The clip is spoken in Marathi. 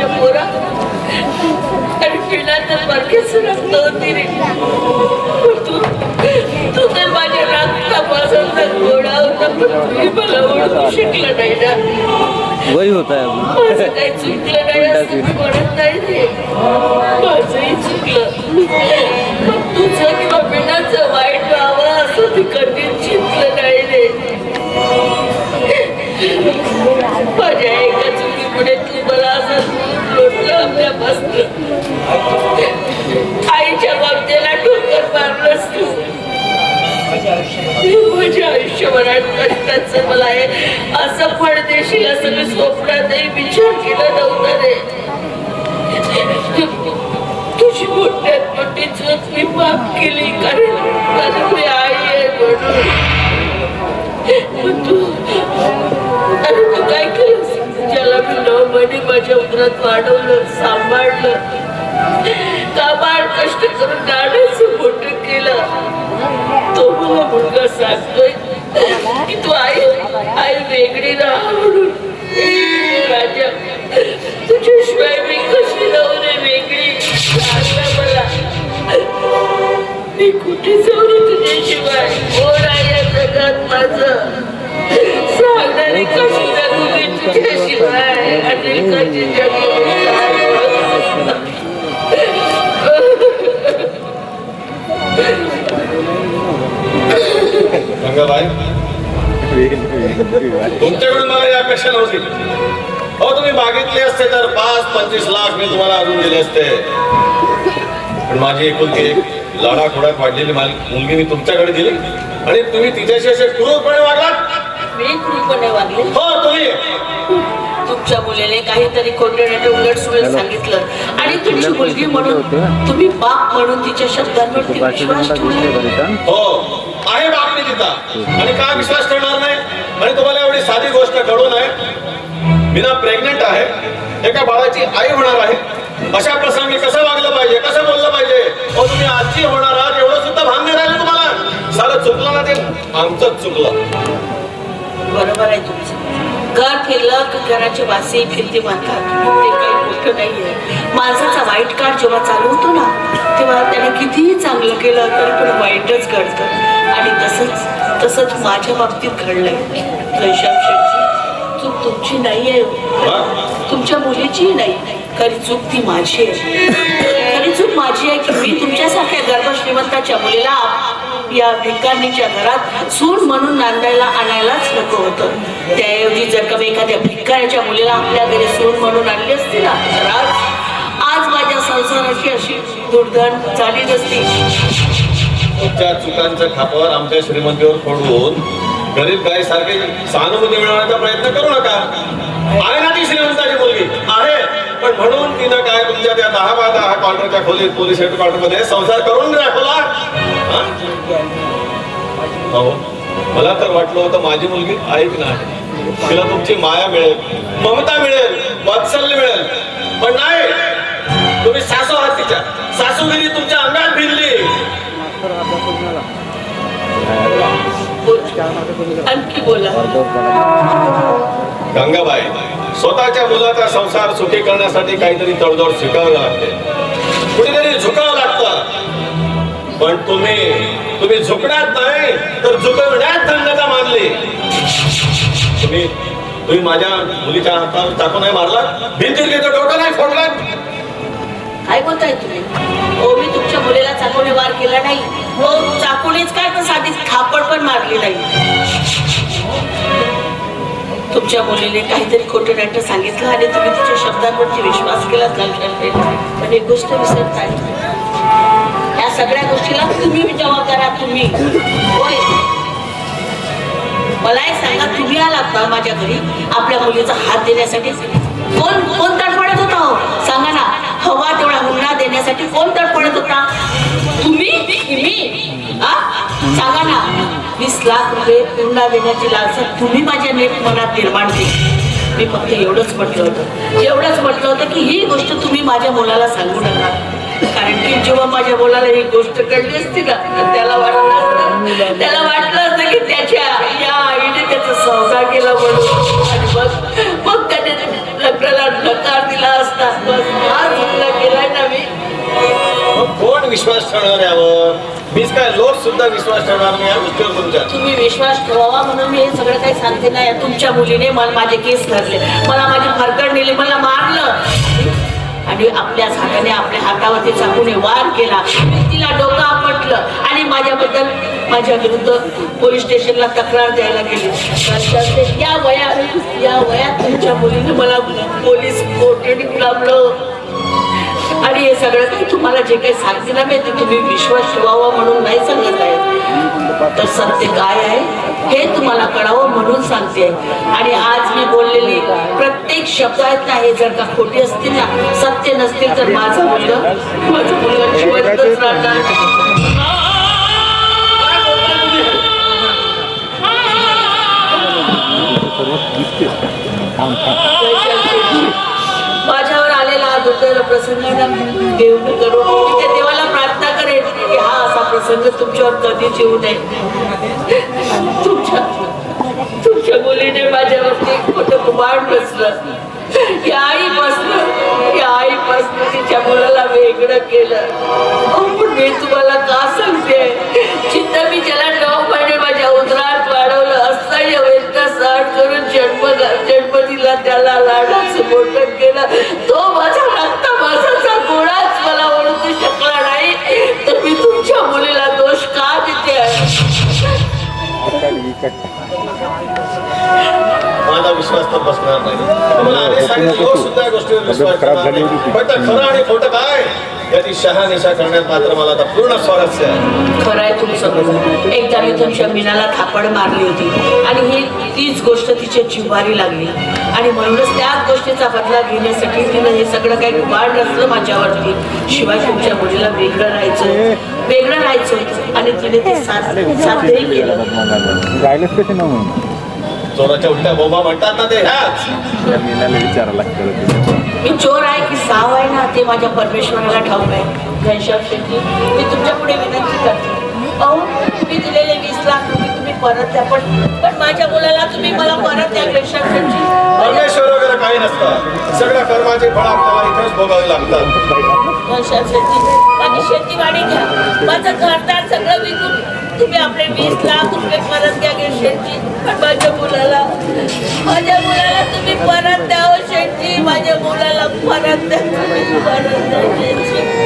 माझ्या पोरा. आणि पिला तर बारकेच रक्त होती रे. तू तू तर माझ्या रक्तापासून गोडा होता पण तुम्ही मला ओळखू शकलं नाही ना. वय होत आहे माझं काही चुकलं नाही असं मी म्हणत नाही ते तुझं किंवा वाईट व्हावं असं ती कधीच चिंतलं रे. माझ्या एका चुकीमुळे तू मला असं लोटलं आपल्यापासून आईच्या बाबतीला ठोकर मारलंस तू माझ्या आयुष्यभरात कष्टाचं मला हे असं फळ देशील असं मी स्वप्नातही विचार केला नव्हता रे. तुझी मोठ्यात मोठी चूक मी माफ केली कारण कारण मी आई आहे म्हणून. तू अरे तू काय केलं? मी माझ्या उदरात वाढवलं सांभाळलं. काबाड कष्ट करून गाण्याचं मोठ केलं. तो मला मुलगा सांगतोय की तू आई आई वेगळी राहा म्हणून. राजा तुझ्याशिवाय मी कशी राहू रे वेगळी? सांग मला. मी कुठेच तुमच्याकडून मला या अपेक्षा नव्हती हो तुम्ही मागितले असते तर पाच पंचवीस लाख मी तुम्हाला अजून दिले असते पण माझी एकुलती एक लढा खोडात वाढलेली मुलगी मी तुमच्याकडे दिली आणि तुम्ही तिच्याशी असे क्रूरपणे वागलात मी क्रूरपणे वागले हो तुम्ही तुमच्या मुलीने काहीतरी खोटे उलट सुलट सांगितलं आणि तुमची मुलगी म्हणून तुम्ही बाप म्हणून तिच्या शब्दांवर विश्वास ठेवला हो आहे बातमी तिचा आणि का विश्वास ठेवणार नाही? आणि तुम्हाला एवढी साधी गोष्ट घडून आहे मीना प्रेग्नेंट आहे. एका बाळाची आई होणार आहे? अशा प्रसंगी कसं वागलं पाहिजे? कसं बोललं पाहिजे? हो तुम्ही आजी होणार आहात एवढं सुद्धा भान नाही राहिलं तुम्हाला. सारं चुकलं ना ते? आमचंच चुकलं. बरोबर आहे तुमचं. घर फिरलं की घराची वासी फिरती म्हणतात. ते काही मोठं नाहीये. माणसाचा वाईट काळ जेव्हा चालू होतो ना तेव्हा त्याने कितीही चांगलं केलं तरी पण वाईटच घडतं. आणि तसंच तसंच माझ्या बाबतीत घडलंय. घनश्याम चूक तुमची नाही आहे? तुमच्या मुलीचीही नाही. खरी चूक ती माझी आहे. खरी चूक माझी आहे की मी तुमच्यासारख्या गर्भ श्रीमंताच्या मुलीला या भिकारणीच्या घरात सून म्हणून नांदायला आणायलाच नको होतं. त्याऐवजी जर का मी एखाद्या भिकाऱ्याच्या मुलीला आपल्या घरी सून म्हणून आणली असती ना आज माझ्या संसाराची अशी दुर्धन झाली असती तुमच्या चुकांचं खापर आमच्या श्रीमंतीवर फोडून गरीब गाय सारखे सहानुभूती मिळवण्याचा प्रयत्न करू नका. आहे ना ती श्रीमंताची मुलगी? आहे. पण म्हणून तिनं काय तुमच्या त्या दहा बाय दहा क्वार्टरच्या खोलीत पोलीस हेडक्वार्टरमध्ये संसार करून दाखवला? हा? मला तर वाटलं होतं माझी मुलगी ऐक नाही तिला तुमची माया मिळेल ममता मिळेल वात्सल्य मिळेल. पण नाही. तुम्ही सासू आहात तिच्या सासूगिरी तुमच्या अंगात भिनली आणखी बोला. गंगाबाई स्वतःच्या मुलाचा संसार सुखी करण्यासाठी काहीतरी तडजोड स्वीकारावं लागते. कुठेतरी झुकावं लागतं. पण तुम्ही तुम्ही झुकण्यात नाही तर झुकवण्यात धन्यता मानली. तुम्ही तुम्ही माझ्या मुलीच्या हातावर चाकू नाही मारला भिंतीत घेतो डोकं नाही फोडला काय बोलताय तुम्ही हो मी तुमच्या मुलीला चाकूने वार केला नाही. हो चाकूनेच काय तर साधी खापड पण मारली नाही. तुमच्या मुलीने काहीतरी खोटं नाट्य सांगितलं आणि तुम्ही तिच्या शब्दांवरती विश्वास केला पण एक गोष्ट विसरताय. या सगळ्या गोष्टीला तुम्ही जबाबदार आहात तुम्ही. होय. मला हे सांगा तुम्ही आलात ना माझ्या घरी आपल्या मुलीचा हात देण्यासाठी? वीस लाख रुपये हुंडा देण्याची लालसा तुम्ही माझ्या नेट मनात निर्माण केली. मी फक्त एवढंच म्हटलं होतं. एवढंच म्हटलं होतं की ही गोष्ट तुम्ही माझ्या मुलाला सांगू नका. कारण की जेव्हा माझ्या मुलाला ही गोष्ट कळली असती ना त्याला वाटलं त्याला वाटलं असतं की त्याच्या या आईने त्याचा सहसा केला म्हणून. आणि मग मग त्याने लग्नाला नकार दिला असता. बस विश्वास ठेवणार यावर मीच काय लोक सुद्धा विश्वास ठेवणार नाही या गोष्टीवर तुमच्या तुम्ही विश्वास ठेवावा म्हणून मी हे सगळं काही सांगते नाही. तुमच्या मुलीने मला माझे केस धरले. मला माझी फरकड नेली मला मारलं. आणि आपल्या हाताने आपल्या हातावरती चाकूने वार केला. मी तिला डोकं आपटलं आणि माझ्याबद्दल माझ्या विरुद्ध पोलीस स्टेशनला तक्रार द्यायला गेली. या वयात या वयात तुमच्या मुलीने मला पोलीस कोठडीत लावलं. आणि हे सगळं काही तुम्हाला जे काही सांगते ना मी ते तुम्ही विश्वास ठेवावा म्हणून नाही सांगत आहे. तर सत्य काय आहे? हे तुम्हाला कळावं म्हणून सांगते. आणि आज मी बोललेली प्रत्येक शब्द आहेत ना हे जर का खोटी असतील ना सत्य नसतील तर माझा मुलगा माझा मुलगा जिवंतच राहणार माझ्यावर प्रसंगाला दुर्दैव देव मी करू मी त्या देवाला प्रार्थना करेल की हा असा प्रसंग तुमच्यावर कधीच येऊ नये. तुमच्या तुमच्या मुलीने माझ्यावरती खोटं कुमार बसलं. की आई बसलं की आई बसलं तिच्या मुलाला वेगळं केलं. पण मी तुम्हाला का सांगते? चित्त मी माझा विश्वास तर बसणार नाही खराब झाली. होती. खोटं काय? याची शहानिशा करण्यात मात्र मला आता पूर्ण स्वारस्य आहे. खरं आहे तुमचं एकदा मी तुमच्या मीनाला थापड मारली होती आणि ही तीच गोष्ट तिच्या जिव्हारी लागली. आणि म्हणूनच त्याच गोष्टीचा बदला घेण्यासाठी तिनं हे सगळं काही वाढ नसलं माझ्यावरती. शिवाय तुमच्या मुलीला वेगळं राहायचं वेगळं राहायचं आणि तिने ते साथ साध्यही केलं. चोराच्या उलट्या बोंबा म्हणतात ना ते. ह्याच त्या मीनाला विचारायला लागतं मी चोर आहे की साव आहे ना ते माझ्या परमेश्वराला ठाऊक आहे. घनश्याम शेट्टी मी तुमच्यापुढे विनंती करते. अहो मी दिलेले वीस लाख रुपये तुम्ही परत द्या पण पण माझ्या मुलाला तुम्ही मला परत द्या घनश्याम शेट्टी. परमेश्वर वगैरे काही नसतं. सगळ्या कर्माचे फळ आपल्याला इथेच भोगावे लागतात. आणि शेतीवाडी घ्या. माझं घरदार सगळं विकून तुम्ही आपले वीस लाख रुपये परत घ्या घे शेती. पण माझ्या मुलाला माझ्या मुलाला तुम्ही परत द्याव हो माझ्या मुलाला परत द्या तुम्ही परत द्या